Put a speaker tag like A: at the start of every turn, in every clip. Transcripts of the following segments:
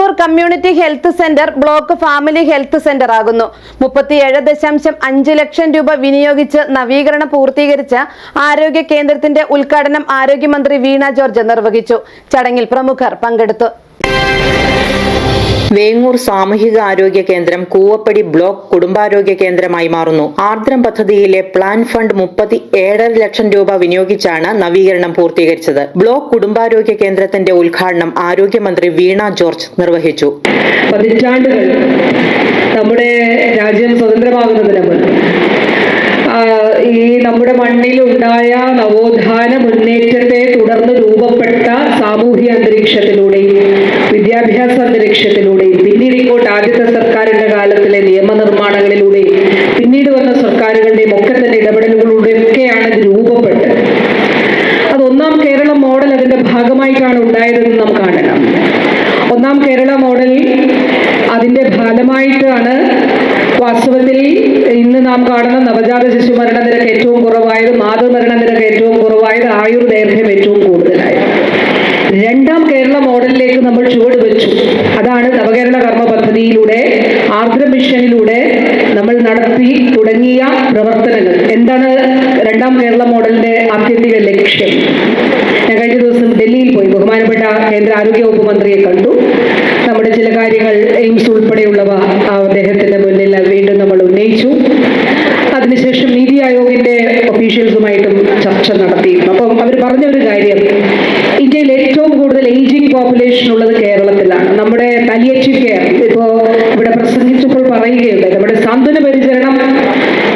A: Vengoor community health centre block family health centre ആകുന്നു. മുപ്പത്തിയേഴ് ദശാംശം അഞ്ച് ലക്ഷം രൂപ വിനിയോഗിച്ച് നവീകരണം പൂർത്തീകരിച്ച ആരോഗ്യ കേന്ദ്രത്തിന്റെ ഉദ്ഘാടനം ആരോഗ്യമന്ത്രി വീണ ജോർജ് നിർവഹിച്ചു. ചടങ്ങിൽ പ്രമുഖർ പങ്കെടുത്തു.
B: വേങ്ങൂർ സാമൂഹിക ആരോഗ്യ കേന്ദ്രം കൂവപ്പടി ബ്ലോക്ക് കുടുംബാരോഗ്യ കേന്ദ്രമായി മാറുന്നു. ആർദ്രം പദ്ധതിയിലെ പ്ലാൻ ഫണ്ട് മുപ്പത്തി ഏഴര ലക്ഷം രൂപ വിനിയോഗിച്ചാണ് നവീകരണം പൂർത്തീകരിച്ചത്. ബ്ലോക്ക് കുടുംബാരോഗ്യ കേന്ദ്രത്തിന്റെ ഉദ്ഘാടനം ആരോഗ്യമന്ത്രി വീണ ജോർജ് നിർവഹിച്ചു.
C: പതിറ്റാണ്ടുകൾ നമ്മുടെ രാജ്യം സ്വതന്ത്രമാകുന്നതിന് ഈ നമ്മുടെ മണ്ണിലുണ്ടായ നവോത്ഥാന മുന്നേറ്റത്തെ തുടർന്ന് രൂപപ്പെട്ട സാമൂഹ്യ അന്തരീക്ഷത്തിലൂടെയും വിദ്യാഭ്യാസ ഇങ്ങോട്ട് ആദ്യത്തെ സർക്കാരിന്റെ കാലത്തിലെ നിയമനിർമ്മാണങ്ങളിലൂടെയും പിന്നീട് വന്ന സർക്കാരുകളുടെയും ഒക്കെ തന്നെ ഇടപെടലുകളിലൂടെയൊക്കെയാണ് ഇത് രൂപപ്പെട്ടത്. അത് ഒന്നാം കേരള മോഡൽ അതിന്റെ ഭാഗമായിട്ടാണ് ഉണ്ടായതെന്ന് നാം കാണണം. ഒന്നാം കേരള മോഡൽ അതിന്റെ ഫലമായിട്ടാണ് വാസ്തവത്തിൽ ഇന്ന് നാം കാണുന്ന നവജാത ശിശു മരണ നിരക്ക് ഏറ്റവും കുറവായത് മാതൃമരണ നിരക്ക് ഏറ്റവും കുറവായത് ആയുർ ദൈർഘ്യം ഏറ്റവും കൂടുതലായത്. രണ്ടാം കേരള മോഡലിലേക്ക് നമ്മൾ ചുവട് വെച്ചു. അതാണ് നവകേരള കർമ്മ പദ്ധതിയിലൂടെ ആർദ്ര മിഷനിലൂടെ നമ്മൾ നടത്തി തുടങ്ങിയ പ്രവർത്തനങ്ങൾ. എന്താണ് രണ്ടാം കേരള മോഡലിന്റെ ആത്യന്തിക ലക്ഷ്യം? ഞാൻ കഴിഞ്ഞ ദിവസം ഡൽഹിയിൽ പോയി. ബഹുമാനപ്പെട്ട കേന്ദ്ര ആരോഗ്യ വകുപ്പ് മന്ത്രിയെ കണ്ടു. നമ്മുടെ ചില കാര്യങ്ങൾ എയിംസ് ഉൾപ്പെടെയുള്ളവ അദ്ദേഹത്തിന്റെ മുന്നിൽ വീണ്ടും നമ്മൾ ഉന്നയിച്ചു. അതിനുശേഷം നീതി ആയോഗിന്റെ ഒഫീഷ്യൽസുമായിട്ടും ചർച്ച നടത്തി. അപ്പം അവർ പറഞ്ഞ ഒരു കാര്യം ഇന്ത്യയിൽ ഏറ്റവും കൂടുതൽ ഏജിംഗ് പോപ്പുലേഷൻ ഉള്ളത് കേരളത്തിലാണ്. നമ്മുടെ പാലിയേറ്റീവ് കെയർ ഇപ്പോ ഇവിടെ പ്രസംഗിച്ചപ്പോൾ പറയുകയുണ്ട് നമ്മുടെ സാന്ത്വന പരിചരണം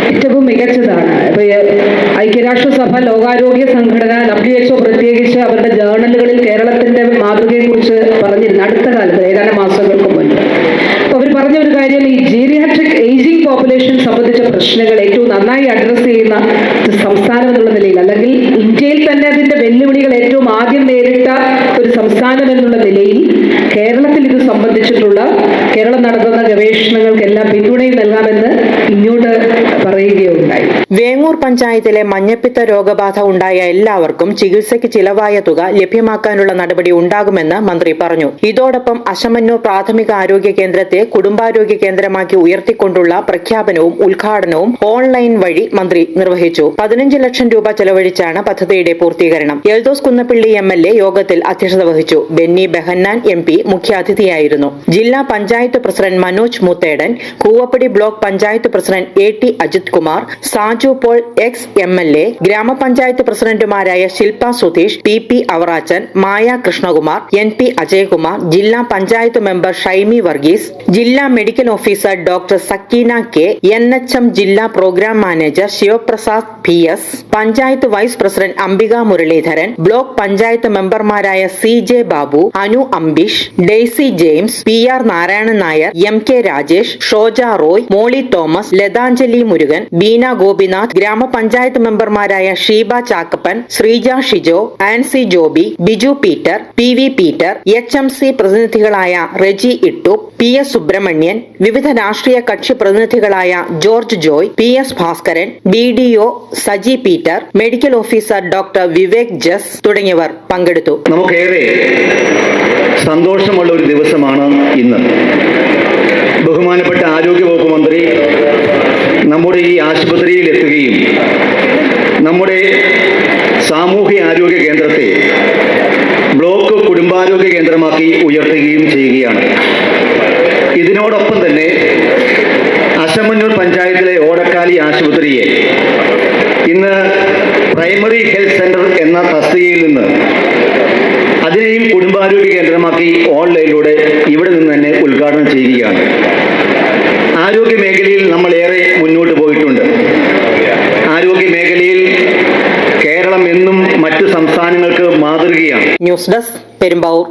C: ഏറ്റവും മികച്ചതാണ്. ഇപ്പൊ ഐക്യരാഷ്ട്രസഭ ലോകാരോഗ്യ സംഘടന ഡബ്ല്യു എച്ച്ഒ പ്രത്യേകിച്ച് അവരുടെ ജേർണലുകളിൽ കേരളത്തിന്റെ മാതൃകയെക്കുറിച്ച് പറഞ്ഞിരുന്നു. അടുത്ത കാലത്ത് ഏതാനും മാസങ്ങൾക്ക് മുൻപ്. അപ്പൊ അവർ പറഞ്ഞ ഒരു കാര്യം ഈ ജീരിയാട്രിക് ഏജിംഗ് പോപ്പുലേഷൻ സംബന്ധിച്ച പ്രശ്നങ്ങൾ ഏറ്റവും നന്നായി അഡ്രസ് ചെയ്യുന്ന സംസ്ഥാനം എന്നുള്ള നിലയിൽ അല്ലെങ്കിൽ ഇന്ത്യയിൽ അതിന്റെ വെല്ലുവിളികൾ ഏറ്റവും ആദ്യം നേരിട്ട ഒരു സംസ്ഥാനം എന്നുള്ള നിലയിൽ കേരളത്തിൽ ഇത് സംബന്ധിച്ചിട്ടുള്ള കേരളം നടത്തുന്ന ഗവേഷണങ്ങൾക്കെല്ലാം പിന്തുണയും നൽകാമെന്ന് ഇങ്ങോട്ട്
B: വേങ്ങൂർ പഞ്ചായത്തിലെ മഞ്ഞപ്പിത്ത രോഗബാധ ഉണ്ടായ എല്ലാവർക്കും ചികിത്സയ്ക്ക് ചിലവായ തുക ലഭ്യമാക്കാനുള്ള നടപടി ഉണ്ടാകുമെന്ന് മന്ത്രി പറഞ്ഞു. ഇതോടൊപ്പം അശമന്നൂർ പ്രാഥമിക ആരോഗ്യ കേന്ദ്രത്തെ കുടുംബാരോഗ്യ കേന്ദ്രമാക്കി ഉയർത്തിക്കൊണ്ടുള്ള പ്രഖ്യാപനവും ഉദ്ഘാടനവും ഓൺലൈൻ വഴി മന്ത്രി നിർവഹിച്ചു. പതിനഞ്ച് ലക്ഷം രൂപ ചെലവഴിച്ചാണ് പദ്ധതിയുടെ പൂർത്തീകരണം. Eldhose Kunnappilly M L A യോഗത്തിൽ അധ്യക്ഷത വഹിച്ചു. ബെന്നി ബെഹന്നാൻ എം പി മുഖ്യാതിഥിയായിരുന്നു. ജില്ലാ panchayat president Manoj Muthedan Koovappady block panchayat president A T Ajith Kumar Saju Paul ex M L A ഗ്രാമപഞ്ചായത്ത് പ്രസിഡന്റുമാരായ Shilpa Sudheesh P P Avarachan Maya Krishnakumar N P Ajayakumar ജില്ലാ panchayat member Shaimy Varghese ജില്ലാ medical officer doctor Sakeena K N H M ജില്ലാ programme manager Sivaprasad P S panchayat vice president Ambika Muraleedharan block panchayat മെമ്പർമാരായ C J Babu Anu Ambish Daisy James P R Narayanan Nair M K Rajesh Shoja Roy Molly Thomas Lathanjali Murukan Beena Gopinath ഗ്രാമപഞ്ചായത്ത് മെമ്പർമാരായ Sheeba Chackappan Sreeja Shijo Ancy Joby Biju Peter P V Peter H M C പ്രതിനിധികളായ Reji Ittu P S Subramanian വിവിധ രാഷ്ട്രീയ കക്ഷി പ്രതിനിധികളായ George Joy P S Bhaskaran B D O Saji Peter medical officer doctor Vivek Jas തുടങ്ങിയവർ പങ്കെടുത്തു.
D: നമുക്കേറെ സന്തോഷമുള്ള ഒരു ദിവസമാണ് ഇന്ന്. ബഹുമാനപ്പെട്ട ആരോഗ്യവകുപ്പ് മന്ത്രി നമ്മുടെ ഈ ആശുപത്രിയിൽ എത്തുകയും നമ്മുടെ സാമൂഹ്യ ആരോഗ്യ കേന്ദ്രത്തെ ബ്ലോക്ക് കുടുംബാരോഗ്യ കേന്ദ്രമാക്കി ഉയർത്തുകയും ചെയ്യുകയാണ്. ഇതിനോടൊപ്പം തന്നെ അശമന്നൂർ പഞ്ചായത്തിലെ ഓടക്കാലി ആശുപത്രിയെ ഇന്ന് പ്രൈമറി ഹെൽത്ത് സെന്റർ എന്ന തസ്തികയിൽ നിന്ന് അതിനെയും കുടുംബാരോഗ്യ കേന്ദ്രമാക്കി ഓൺലൈനിലൂടെ ഇവിടെ നിന്ന് തന്നെ ഉദ്ഘാടനം ചെയ്യുകയാണ്. ആരോഗ്യ മേഖലയിൽ നമ്മൾ ഏറെ മുന്നോട്ട് പോയിട്ടുണ്ട്. ആരോഗ്യ മേഖലയിൽ കേരളം എന്നും മറ്റു സംസ്ഥാനങ്ങൾക്ക് മാതൃകയാണ്.
B: News desk Perumbavoor.